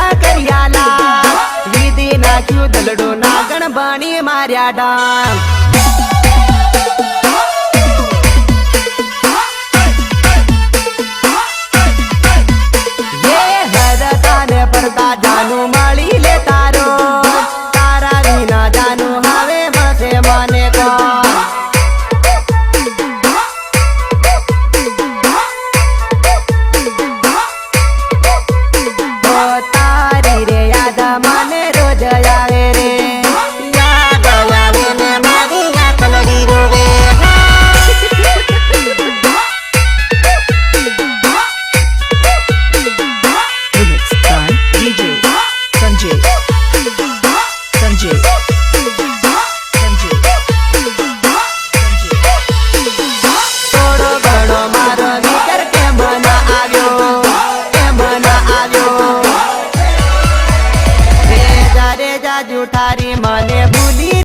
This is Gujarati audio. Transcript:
ના કરિયાલા. વિધિ નાખ્યું દલડો ના ગણબણી માર્યા ડામ. પરતા જાનું મળી લેતા mane જુઠારી મને ભૂલી